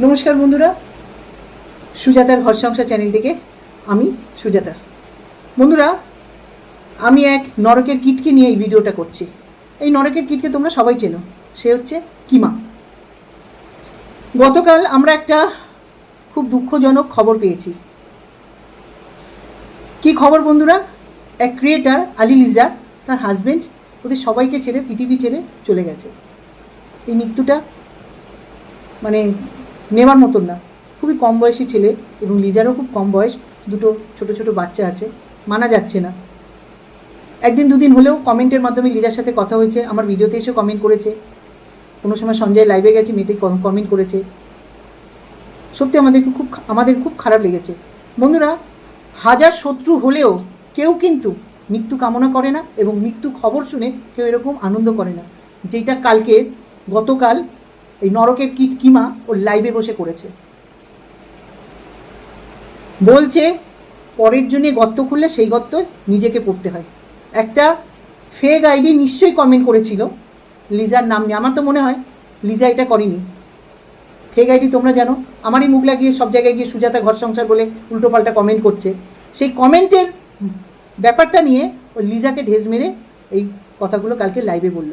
নমস্কার বন্ধুরা। সুজাতার ঘর সংসার চ্যানেল থেকে আমি সুজাতা। বন্ধুরা, আমি এক নরকের কিটকে নিয়ে এই ভিডিওটা করছি। এই নরকের কিটকে তোমরা সবাই চেনো। সে হচ্ছে কিমা। গতকাল আমরা একটা খুব দুঃখজনক খবর পেয়েছি। কি খবর বন্ধুরা? এক ক্রিয়েটার আলি লিজা তার হাজবেন্ড ওদের সবাইকে ছেড়ে পৃথিবী ছেড়ে চলে গেছে। এই মৃত্যুটা মানে নেওয়ার মতন না। খুবই কম বয়সী ছেলে এবং লিজারও খুব কম বয়স, দুটো ছোট ছোট বাচ্চা আছে, মানা যাচ্ছে না। একদিন দুদিন হলেও কমেন্টের মাধ্যমে লিজার সাথে কথা হয়েছে, আমার ভিডিওতে এসেও কমেন্ট করেছে। কোনো সময় সঞ্জয় লাইভে গেছে, মেয়েটি কমেন্ট করেছে। সত্যি আমাদেরকে খুব আমাদের খুব খারাপ লেগেছে। বন্ধুরা, হাজার শত্রু হলেও কেউ কিন্তু মৃত্যু কামনা করে না এবং মৃত্যু খবর শুনে কেউ এরকম আনন্দ করে না, যেটা কালকে গতকাল এই নরকের কিট কিমা ওর লাইভে বসে করেছে। বলছে, পরের জন্য গর্ত খুললে সেই গর্ত নিজেকে পড়তে হয়। একটা ফেক আইডি নিশ্চয়ই কমেন্ট করেছিল। লিজার নাম নিয়ে। আমার তো মনে হয় লিজা এটা করেনি। ফেক আইডি তোমরা জানো, আমারই মুখ লাগিয়ে সব জায়গায় গিয়ে সুজাতা ঘর সংসার বলে উল্টোপাল্টা কমেন্ট করছে। সেই কমেন্টের ব্যাপারটা নিয়ে ওই লিজাকে ঢেস মেরে এই কথাগুলো কালকে লাইভে বলল।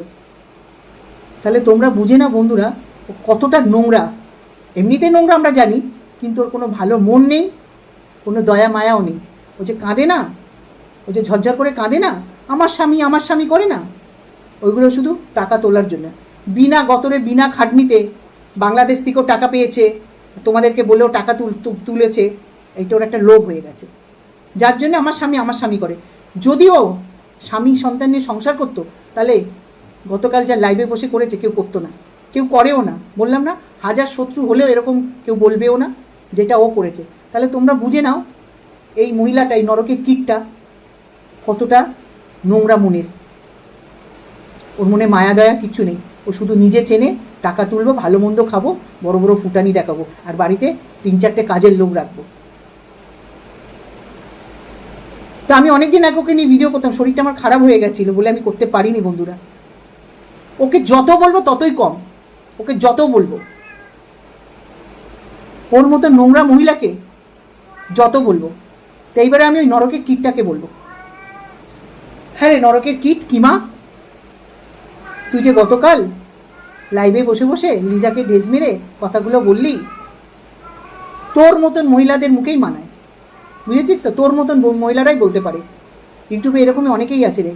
তাহলে তোমরা বুঝে না বন্ধুরা ও কতটা নোংরা। এমনিতে নোংরা আমরা জানি, কিন্তু ওর কোনো ভালো মন নেই, কোনো দয়া মায়াও নেই। ও যে কাঁদে না, ও যে ঝরঝর করে কাঁদে না, আমার স্বামী আমার স্বামী করে না। ওইগুলো শুধু টাকা তোলার জন্য। বিনা গতরে, বিনা খাটনিতে বাংলাদেশ থেকেও টাকা পেয়েছে, তোমাদেরকে বলেও টাকা তুলেছে, এইটা ওর একটা লোভ হয়ে গেছে। যার জন্য আমার স্বামী আমার স্বামী করে। যদিও স্বামী সন্তান নিয়ে সংসার করতো, তাহলে গতকাল যা লাইভে বসে করেছে কেউ করতো না। কেউ করেও না। বললাম না, হাজার শত্রু হলেও এরকম কেউ বলবেও না, যেটা ও করেছে। তাহলে তোমরা বুঝে নাও, এই মহিলাটা, এই নরকের কিটটা কতটা নোংরা মনের। ওর মনে মায়া দয়া কিচ্ছু নেই। ও শুধু নিজে চেনে টাকা তুলবো, ভালো মন্দ খাব, বড় বড় ফুটানি দেখাবো, আর বাড়িতে তিন চারটে কাজের লোক রাখব। তা আমি অনেকদিন আগে ওকে নিয়ে ভিডিও করতাম, শরীরটা আমার খারাপ হয়ে গেছিল বলে আমি করতে পারিনি বন্ধুরা। ওকে যত বলব ততই কম। ওকে যত বলব। ওর মতো নোংরা মহিলাকে যত বলব। তো এইবারে আমি ওই নরকের কিটটাকে বলব। হ্যাঁ রে, নরকের কিট কিমা তুই যে গতকাল লাইভে বসে বসে লিজাকে ডেজ মেরে কথাগুলো বললি, তোর মতন মহিলাদের মুখেই মানায়। বুঝেছিস তো? তোর মতন মহিলারাই বলতে পারে। ইউটিউবে এরকমই অনেকেই আছে রে,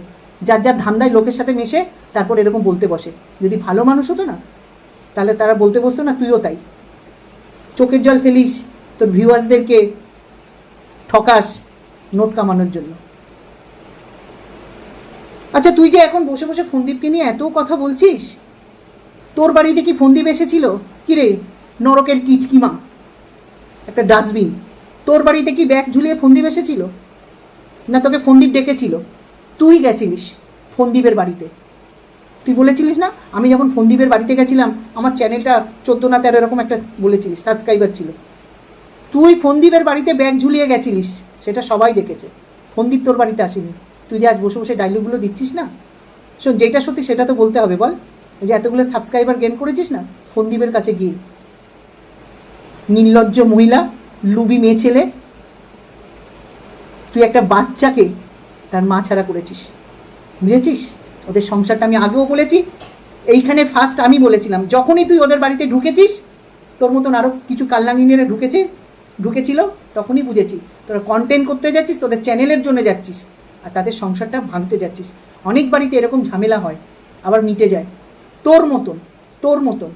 যার যার ধান্দায় লোকের সাথে মেশে তারপর এরকম বলতে বসে। যদি ভালো মানুষ হতো না তাহলে তারা বলতে বসতো, না, তুইও তাই। চোখের জল ফেলিস, তোর ভিউয়ার্সদেরকে ঠকাস নোট কামানোর জন্য। আচ্ছা তুই যে এখন বসে বসে ফন্দীপকে নিয়ে এত কথা বলছিস, তোর বাড়িতে কি ফন্দীপ এসেছিল? কিরে নরকের কিট কিমা একটা ডাস্টবিন। তোর বাড়িতে কি ব্যাগ ঝুলিয়ে ফন্দীপ এসেছিল? না, তোকে ফন্দীপ ডেকেছিল। তুই গেছিলিস ফন্দীপের বাড়িতে। তুই বলেছিলিস না? আমি যখন ফন্দীপের বাড়িতে গেছিলাম, আমার চ্যানেলটা চোদ্দ না তেরো এরকম একটা বলেছিলিস সাবস্ক্রাইবার ছিল। তুই ফন্দীপের বাড়িতে ব্যাগ ঝুলিয়ে গেছিলিস, সেটা সবাই দেখেছে। ফন্দীপ তোর বাড়িতে আসেনি। তুই যে আজ বসে বসে ডায়লগগুলো দিচ্ছিস না? শোন, যেটা সত্যি সেটা তো বলতে হবে, বল। যে এতগুলো সাবস্ক্রাইবার গেন করেছিস না? ফন্দীপের কাছে গিয়ে। নির্লজ্জ মহিলা, লুবি মেয়ে ছেলে, তুই একটা বাচ্চাকে তার মা ছাড়া করেছিস। বুঝেছিস? ওদের সংসারটা আমি আগেও বলেছি। এইখানে ফার্স্ট আমি বলেছিলাম, যখনই তুই ওদের বাড়িতে ঢুকেছিস, তোর মতন আরও কিছু কাল্লাঙ্গিনেরা ঢুকেছে, ঢুকেছিল, তখনই বুঝেছি। তোরা কন্টেন্ট করতে যাচ্ছিস, তোদের চ্যানেলের জন্য যাচ্ছিস, আর তাদের সংসারটা ভাঙতে যাচ্ছিস। অনেক বাড়িতে এরকম ঝামেলা হয়, আবার মিটে যায়। তোর মতন তোর মতন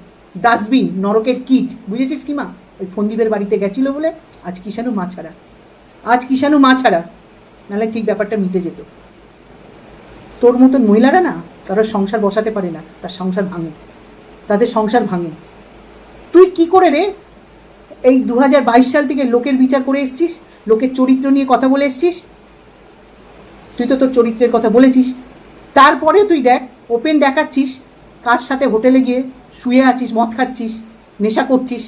ডাস্টবিন নরকের কিট, বুঝেছিস কি মা? ওই ফন্দীপের বাড়িতে গেছিল বলে, আজ কিষাণু মা ছাড়া। আজ কিষাণু মা ছাড়া, নাহলে ঠিক ব্যাপারটা মিটে যেত। তোর মতন মহিলারা না, তারা সংসার বসাতে পারে না, তার সংসার ভাঙে। তাদের সংসার ভাঙে। তুই কি করে রে? এই দু হাজার বাইশ সাল থেকে লোকের বিচার করে এসছিস, লোকের চরিত্র নিয়ে কথা বলে এসছিস? তুই তো তোর চরিত্রের কথা বলেছিস। তারপরে তুই দেখ, ওপেন দেখাচ্ছিস, কার সাথে হোটেলে গিয়ে শুয়ে আছিস, মদ খাচ্ছিস, নেশা করছিস,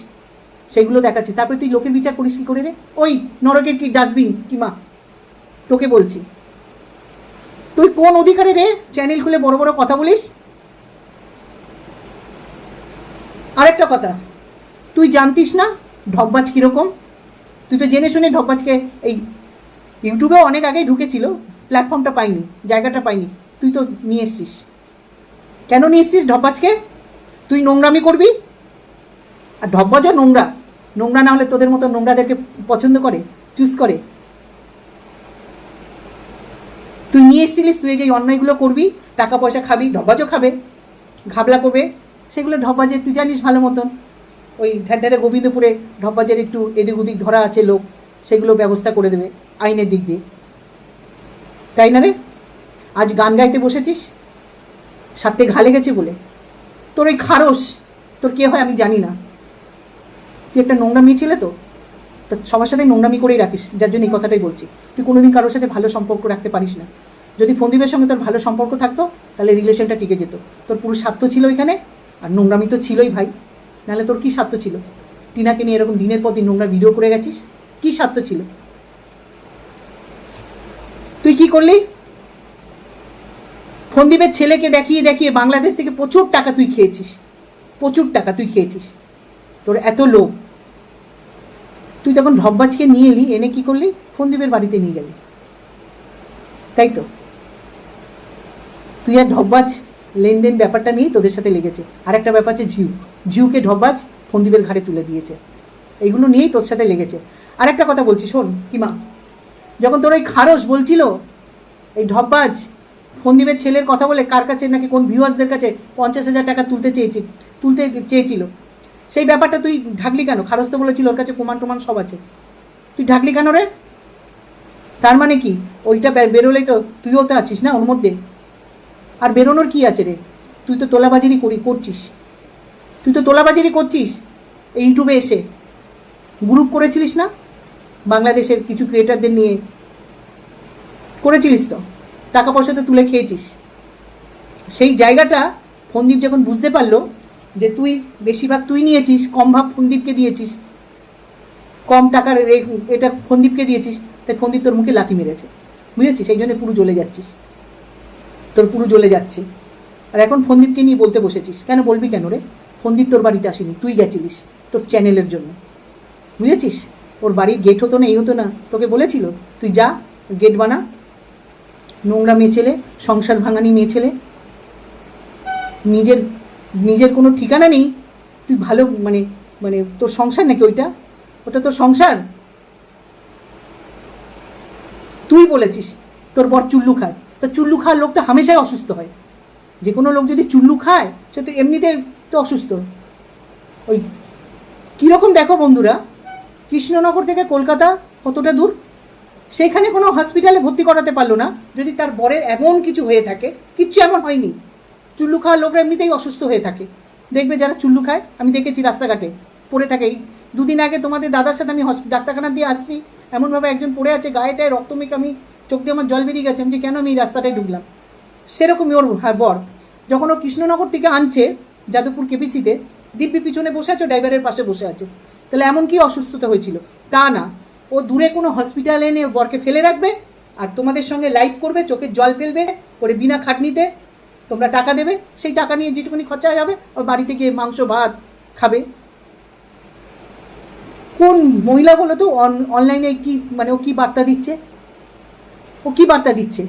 সেগুলো দেখাচ্ছিস। তারপরে তুই লোকের বিচার করিস কি করে রে? ওই নরকের কি ডাস্টবিন? কি মা? তোকে বলছি। তুই কোন অধিকারে রে? চ্যানেল খুলে বড় বড় কথা বলিস? আরেকটা কথা, তুই জানতিস না ঢপবাজ কীরকম? তুই তো জেনে শুনে ঢপবাজকে এই ইউটিউবেও অনেক আগেই ঢুকেছিল প্ল্যাটফর্মটা পাইনি, জায়গাটা পাইনি, তুই তো নিয়ে এসছিস। কেন নিয়ে এসছিস ঢপবাজকে? তুই নোংরামি করবি? আর ঢপবাজও নোংরা নোংরা না হলে তোদের মতো নোংরাদেরকে পছন্দ করে, চুজ করে। তুই নিয়ে এসেছিলিস, তুই যে অন্যায়গুলো করবি টাকা পয়সা খাবি ঢব্বাজও খাবে, ঘাবলা করবে, সেগুলো ঢব্বাজে তুই জানিস ভালো মতন। ওই ঢ্যাড্ডারে গোবিন্দপুরে ঢব্বাজের একটু এদিক ওদিক ধরা আছে লোক, সেগুলো ব্যবস্থা করে দেবে আইনের দিক দিয়ে। তাই না রে? আজ গান গাইতে বসেছিস? সাথে ঘালে গেছে বলে। তোর ওই খারস তোর কে হয় আমি জানি না। তুই একটা নোংরা মেয়ে ছিলে তো? তো সবার সাথে নোংরামি করেই রাখিস, যার জন্য এই কথাটাই বলছি। তুই কোনোদিন কারোর সাথে ভালো সম্পর্ক রাখতে পারিস না। যদি ফন্দীপের সঙ্গে তোর ভালো সম্পর্ক থাকতো, তাহলে রিলেশনটা টিকে যেত। তোর পুরো স্বার্থ ছিল এখানে, আর নোংরামি তো ছিলই ভাই। নাহলে তোর কী স্বার্থ ছিল? টিনাকে নিয়ে এরকম দিনের পর দিন নোংরা ভিডিও করে গেছিস? কী স্বার্থ ছিল? তুই কি করলি? ফন্দীপের ছেলেকে দেখিয়ে দেখিয়ে বাংলাদেশ থেকে প্রচুর টাকা তুই খেয়েছিস। প্রচুর টাকা তুই খেয়েছিস। তোর এত লোভ। তুই তখন ঢব্বাজকে নিয়ে এলি, এনে কি করলি? ফন্দীপের বাড়িতে নিয়ে গেলি। তাই তো? তুই আর ঢব্বাজ লেনদেন ব্যাপারটা নিয়েই তোদের সাথে লেগেছে। আর একটা ব্যাপার আছে ঝিউ। ঝিউকে ঢব্বাজ ফন্দীপের ঘাড়ে তুলে দিয়েছে। এইগুলো নিয়েই তোর সাথে লেগেছে। আর একটা কথা বলছি, শোন, কিমা। যখন তোর ওই খারস বলছিল, এই ঢব্বাজ ফন্দীপের ছেলের কথা বলে কার কাছে নাকি কোন ভিউয়ার্সদের কাছে পঞ্চাশ হাজার টাকা তুলতে চেয়েছি তুলতে চেয়েছিল সেই ব্যাপারটা তুই ঢাকলি কেন? খারস তো বলেছিল, ওর কাছে প্রমাণ টমাণ সব আছে। তুই ঢাকলি কেন রে? তার মানে কি? ওইটা বেরোলেই তো তুইও তো আছিস না ওর মধ্যে? আর বেরোনোর কি আছে রে? তুই তো তোলাবাজারি করি করছিস। তুই তো তোলাবাজারি করছিস এই ইউটিউবে এসে। গ্রুপ করেছিলিস না? বাংলাদেশের কিছু ক্রিয়েটারদের নিয়ে। করেছিলিস তো? টাকা পয়সা তো তুলে খেয়েছিস। সেই জায়গাটা ফন্দীপ যখন বুঝতে পারল যে তুই, বেশিরভাগ তুই নিয়েছিস, কম ভাব ফন্দীপকে দিয়েছিস। কম টাকার এটা ফন্দীপকে দিয়েছিস, তাই ফন্দীপ তোর মুখে লাথি মেরেছে। বুঝেছিস? সেই জন্য পুরো জ্বলে যাচ্ছিস। তোর পুরো জ্বলে যাচ্ছে। আর এখন ফন্দীপকে নিয়ে বলতে বসেছিস। কেন বলবি কেন রে? ফন্দীপ তোর বাড়িতে আসেনি, তুই গেছিলিস তোর চ্যানেলের জন্য। বুঝেছিস? ওর বাড়ির গেট হতো না, এই হতো না। তোকে বলেছিল, তুই যা গেট বানা। নোংরা মেয়ে ছেলে, সংসার ভাঙানি মেয়ে ছেলে। নিজের নিজের কোনো ঠিকানা নেই, তুই ভালো মানে মানে তোর সংসার নাকি ওইটা? ওটা তোর সংসার? তুই বলেছিস, তোর বর চুল্লু খায়। তো চুল্লু খাওয়ার লোক তো হামেশাই অসুস্থ হয়। যে কোনো লোক যদি চুল্লু খায়, সে তো এমনিতে তো অসুস্থ। ওই কীরকম দেখো বন্ধুরা, কৃষ্ণনগর থেকে কলকাতা কতটা দূর? সেইখানে কোনো হসপিটালে ভর্তি করাতে পারল না। যদি তার বরের এমন কিছু হয়ে থাকে, কিচ্ছু এমন হয়নি। চুল্লু খাওয়ার লোকরা এমনিতেই অসুস্থ হয়ে থাকে। দেখবে যারা চুল্লু খায়, আমি দেখেছি রাস্তাঘাটে পড়ে থাকে। এই দুদিন আগে তোমাদের দাদার সাথে আমি ডাক্তারখানা দিয়ে আসছি। এমনভাবে একজন পড়ে আছে গায়েটায় রক্ত মেখে আমি চোখ দিয়ে আমার জল বেরিয়ে গেছে। আমি যে কেন আমি এই রাস্তাটায় ঢুকলাম? সেরকমই ওর হ্যাঁ বর। যখন ও কৃষ্ণনগর থেকে আনছে যাদবপুর কেপিসিতে দিব্যি পিছনে বসে আছে ড্রাইভারের পাশে বসে আছে। তাহলে এমন কি অসুস্থতা হয়েছিল? তা না। ও দূরে কোনো হসপিটালে এনে বরকে ফেলে রাখবে, আর তোমাদের সঙ্গে লাইভ করবে চোখের জল ফেলবে, করে বিনা খাটনিতে তোমরা টাকা দেবে, সেই টাকা নিয়ে যেটুকুনি খরচা হয়ে যাবে, ওর বাড়িতে গিয়ে মাংস, ভাত খাবে। কোন মহিলা বলো তো অনলাইনে কি মানে ও কি বার্তা দিচ্ছে? ও কি বার্তা দিচ্ছে?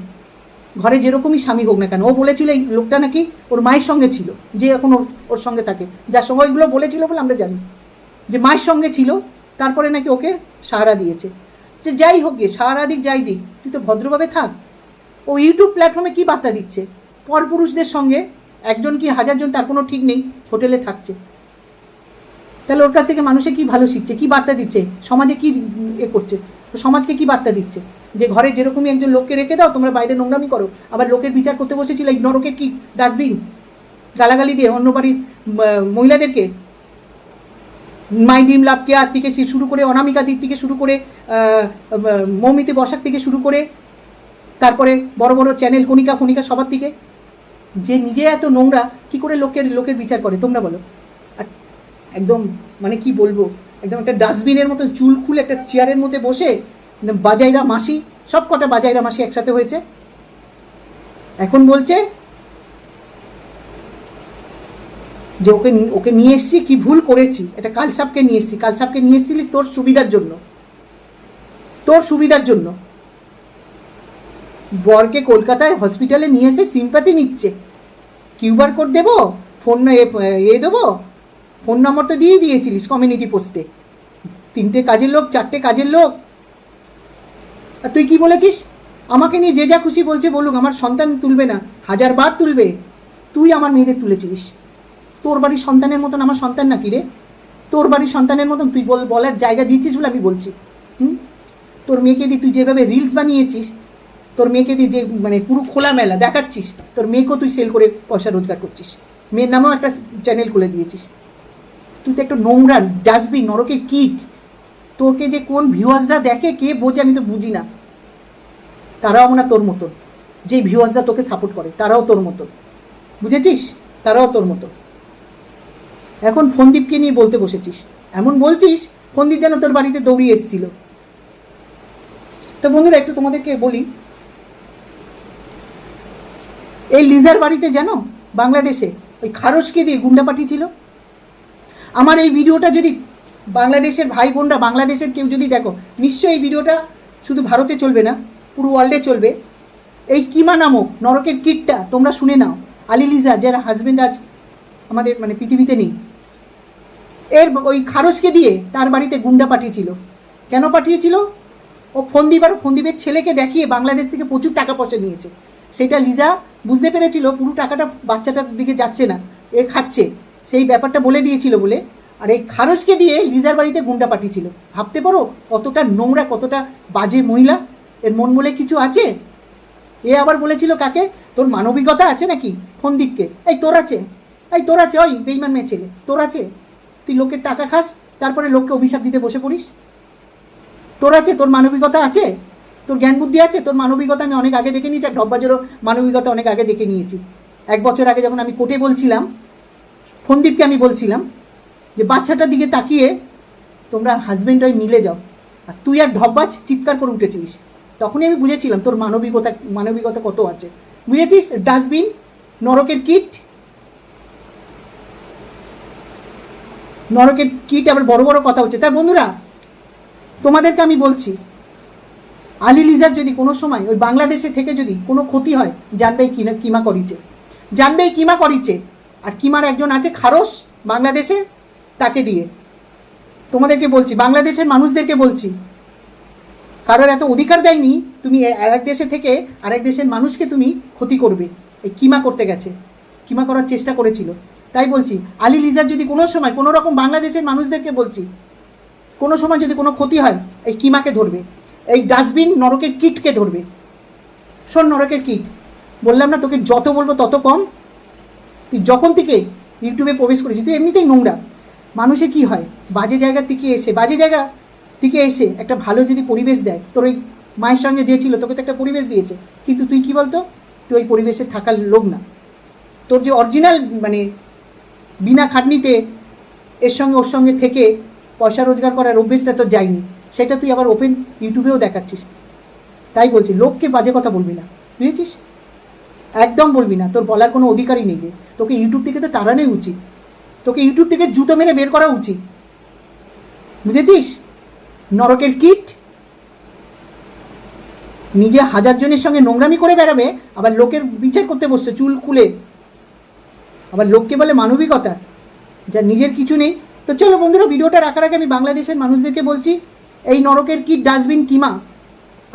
ঘরে যেরকমই স্বামী হোক না কেন, ও বলেছিল এই লোকটা নাকি ওর মায়ের সঙ্গে ছিল, যে এখন ওর ওর সঙ্গে থাকে। যার সঙ্গে ওইগুলো বলেছিল বলে আমরা জানি। যে মায়ের সঙ্গে ছিল, তারপরে নাকি ওকে সাহারা দিয়েছে। যে যাই হোক গে, সাহারা দিক, যাই দিক, তুই তো ভদ্রভাবে থাক। ও ইউটিউব প্ল্যাটফর্মে কি বার্তা দিচ্ছে? পরপুরুষদের সঙ্গে একজন কি হাজারজন তার কোনো ঠিক নেই, হোটেলে থাকছে। তাহলে ওর কাছ থেকে মানুষে কি ভালো শিখছে, কি বার্তা দিচ্ছে? সমাজে কি এ করছে? সমাজকে কি বার্তা দিচ্ছে? যে ঘরে যেরকমই একজন লোককে রেখে দাও, তোমরা বাইরে নোংরামি করো, আবার লোকের বিচার করতে বসেছিল এই নরকের কি? ডাস্টবিন? গালাগালি দিয়ে অন্য বাড়ির মহিলাদেরকে? মাই ডিম লাভ কেয়ার থেকে শুরু করে, অনামিকা দিক থেকে শুরু করে মৌমিতি বসাক থেকে শুরু করে, তারপরে বড় বড় চ্যানেল, কণিকা, ফণিকা সবার থেকে। যে নিজে এত নোংরা, কি করে লোকের লোকের বিচার করে? তোমরা বলো। একদম মানে কি বলব? একদম একটা ডাস্টবিনের মতো চুল খুলে একটা চেয়ারের মধ্যে বসে, একদম বাজাইরা মাসি, সব কটা বাজাইরা মাসি একসাথে হয়েছে। এখন বলছে যে ওকে ওকে নিয়ে এসছি, কি ভুল করেছি? এটা কালসাপকে নিয়ে এসছি। কালসাপকে নিয়ে এসছিলিস তোর সুবিধার জন্য। তোর সুবিধার জন্য। বরকে কলকাতায় হসপিটালে নিয়ে এসে সিম্পাতি নিচ্ছে। কিউবার কোড দেবো? ফোন এ দেবো? ফোন নম্বর তো দিয়ে দিয়েছিলিস কমিউনিটি পোস্টে তিনটে কাজের লোক, চারটে কাজের লোক। আর তুই কি বলেছিস? আমাকে নিয়ে যে যা খুশি বলছে বলুক, আমার সন্তান তুলবে না। হাজার বার তুলবে। তুই আমার মেয়েদের তুলেছিলিস। তোর বাড়ির সন্তানের মতন আমার সন্তান নাকি রে? তোর বাড়ির সন্তানের মতন তুই বল, বলার জায়গা দিয়েছিস বলে আমি বলছি। হুম? তোর মেয়েকে দিয়ে তুই যেভাবে রিলস বানিয়েছিস তোর মেয়েকে দিয়ে যে মানে পুরো খোলা মেলা দেখাচ্ছিস, তোর মেয়েকেও তুই সেল করে পয়সা রোজগার করছিস। মেয়ের নামেও একটা চ্যানেল খুলে দিয়েছিস। তুই তো একটা নোংরা ডাস্টবিন নরকের কিট। তোকে যে কোন ভিউয়ার্সরা দেখে কে বোঝে আমি তো বুঝি না। তারাও আমরা তোর মতন। যে ভিউয়ার্সরা তোকে সাপোর্ট করে, তারাও তোর মতন। বুঝেছিস? তারাও তোর মতো এখন ফন্দীপকে নিয়ে বলতে বসেছিস। এমন বলছিস, ফন্দীপ যেন তোর বাড়িতে দৌড়িয়ে এসেছিল। তো বন্ধুরা, একটু তোমাদেরকে বলি এই লিজার বাড়িতে জানো? বাংলাদেশে। ওই খারসকে দিয়ে গুন্ডা পাঠিয়েছিল। আমার এই ভিডিওটা যদি বাংলাদেশের ভাই বোনরা, বাংলাদেশের কেউ যদি দেখো, নিশ্চয়ই এই ভিডিওটা শুধু ভারতে চলবে না, পুরো ওয়ার্ল্ডে চলবে। এই কিমা নামক নরকের কিটটা তোমরা শুনে নাও। আলি লিজা, যারা হাজবেন্ড আজ আমাদের মানে পৃথিবীতে নেই। এর ওই খারসকে দিয়ে তার বাড়িতে গুন্ডা পাঠিয়েছিল। কেন পাঠিয়েছিল? ও ফন্দীপ আর ফন্দীপের ছেলেকে দেখিয়ে বাংলাদেশ থেকে প্রচুর টাকা পয়সা নিয়েছে। সেটা লিজা বুঝতে পেরেছিল, পুরো টাকাটা বাচ্চাটার দিকে যাচ্ছে না, এ খাচ্ছে। সেই ব্যাপারটা বলে দিয়েছিল বলে, আর এই খারসকে দিয়ে লিজার বাড়িতে গুন্ডা পাঠিয়েছিল। ভাবতে পারো কতটা নোংরা, কতটা বাজে মহিলা, এর মন বলে কিছু আছে? এ আবার বলেছিল কাকে? তোর মানবিকতা আছে নাকি ফন্দীপকে? এই তোর আছে, এই তোর আছে, ওই বেইমান মেয়ে ছেলে, তোর আছে। তুই লোকের টাকা খাস, তারপরে লোককে অভিশাপ দিতে বসে পড়িস। তোর আছে, তোর মানবিকতা আছে? তোর জ্ঞান বুদ্ধি আছে? তোর মানবিকতা আমি অনেক আগে দেখে নিয়েছি, আর ডব্বাজেরও মানবিকতা অনেক আগে দেখে নিয়েছি। এক বছর আগে যখন আমি কোর্টে বলছিলাম, ফন্দীপকে আমি বলছিলাম যে, বাচ্চাটার দিকে তাকিয়ে তোমরা হাজব্যান্ড ওই মিলে যাও। আর তুই আর ঢব্বাজ চিৎকার করে উঠেছিলিস। তখনই আমি বুঝেছিলাম তোর মানবিকতা মানবিকতা কত আছে। বুঝেছিস? ডাস্টবিন, নরকের কিট নরকের কিট, আবার বড় বড় কথা হচ্ছে। তাই বন্ধুরা, তোমাদেরকে আমি বলছি আলী লিজার যদি কোনো সময় ওই বাংলাদেশে থেকে যদি কোনো ক্ষতি হয় জানবেই কিনা, কিমা করিছে জানবেই কিমা করিছে আর কিমার একজন আছে খারস বাংলাদেশে, তাকে দিয়ে। তোমাদেরকে বলছি, বাংলাদেশের মানুষদেরকে বলছি, কারোর এত অধিকার দেয়নি, তুমি আরেক দেশে থেকে আরেক দেশের মানুষকে তুমি ক্ষতি করবে। এই কিমা করতে গেছে। কিমা করার চেষ্টা করেছিল। তাই বলছি, আলী লিজার যদি কোনো সময়, কোনো রকম বাংলাদেশের মানুষদেরকে বলছি, কোনো সময় যদি কোনো ক্ষতি হয়, এই কিমাকে ধরবে। এই ডাস্টবিন নরকের কিটকে ধরবে? শোন নরকের কিট। বললাম না তোকে যত বলব তত কম। তুই যখন থেকে ইউটিউবে প্রবেশ করেছিস, তুই এমনিতেই নোংরা। মানুষে কি হয়? বাজে জায়গা থেকে এসে, বাজে জায়গা থেকে এসে একটা ভালো যদি পরিবেশ দেয়, তোর ওই মায়ের সঙ্গে যে ছিল, তোকে তো একটা পরিবেশ দিয়েছে। কিন্তু তুই কি বলতো? তুই ওই পরিবেশে থাকার লোক না। তোর যে অরিজিনাল মানে বিনা খাটনিতে এর সঙ্গে ওর সঙ্গে থেকে পয়সা রোজগার করার অভ্যেসটা তো যায়নি। সেটা তুই আবার ওপেন ইউটিউবেও দেখাচ্ছিস। তাই বলছি, লোককে বাজে কথা বলবি না। বুঝেছিস? একদম বলবি না। তোর বলার কোনো অধিকারই নেই। তোকে ইউটিউব থেকে তো তাড়ানোই উচিত। তোকে ইউটিউব থেকে জুতো মেরে বের করা উচিত। বুঝেছিস? নরকের কিট নিজে হাজার জনের সঙ্গে নোংরামি করে বেড়াবে, আবার লোকের বিচার করতে বসছে, চুল খুলে। আবার লোককে বলে মানবিকতা, যা নিজের কিছু নেই। তো চলো বন্ধুরা, ভিডিওটা রাখার আগে আমি বাংলাদেশের মানুষদেরকে বলছি এই নরকের কিট ডাস্টবিন কিমা?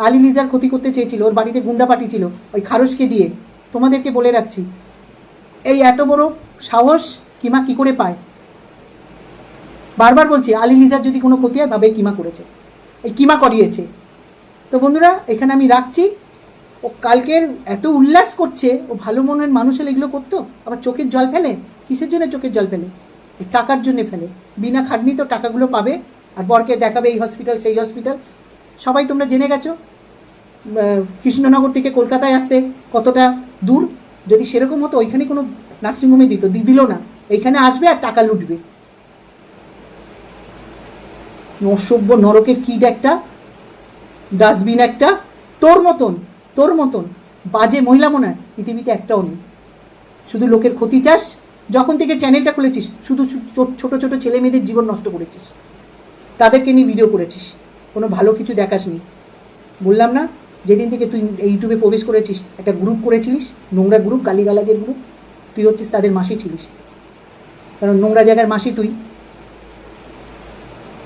আলী লিজার ক্ষতি করতে চেয়েছিল, ওর বাড়িতে গুন্ডা পাঠিয়েছিল ওই খারসকে দিয়ে। তোমাদেরকে বলে রাখছি, এই এত বড় সাহস কিমা কি করে পায়? বারবার বলছি, আলী লিজার যদি কোনো ক্ষতি হয় ভাবে কিমা করেছে। এই কিমা করিয়েছে। তো বন্ধুরা, এখানে আমি রাখছি। ও কালকের এত উল্লাস করছে, ও ভালো মনের মানুষ হলে এগুলো করতো? আবার চোখের জল ফেলে? কিসের জন্য চোখের জল ফেলে? টাকার জন্য ফেলে। বিনা খাটনি তো টাকাগুলো পাবে। আর বরকে দেখাবে এই হসপিটাল সেই হসপিটাল সবাই তোমরা জেনে গেছো? কৃষ্ণনগর থেকে কলকাতায় আসতে কতটা দূর? যদি সেরকম হতো, ওইখানে কোনো নার্সিংহোমে দিত দিল না। এইখানে আসবে আর টাকা লুটবে। অসভ্য নরকের কিট একটা ডাস্টবিন একটা, তোর মতন তোর মতন। বাজে মহিলা মনে হয়, পৃথিবীতে একটাও নেই। শুধু লোকের ক্ষতি চাস, যখন থেকে চ্যানেলটা খুলেছিস, শুধু ছোট ছোট ছেলে মেয়েদের জীবন নষ্ট করেছিস। তাদেরকে নিয়ে ভিডিও করেছিস। কোনো ভালো কিছু দেখাসনি। বললাম না, যেদিন থেকে তুই ইউটিউবে প্রবেশ করেছিস, একটা গ্রুপ করেছিলিস, নোংরা গ্রুপ গালিগালাজের গ্রুপ তুই হচ্ছিস তাদের মাসি ছিলিস। কারণ নোংরা জায়গার মাসি তুই।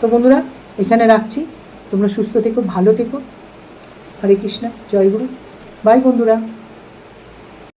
তো বন্ধুরা, এখানে রাখছি। তোমরা সুস্থ থেকো, ভালো থেকো। হরে কৃষ্ণ, জয় গুরু। বাই বন্ধুরা।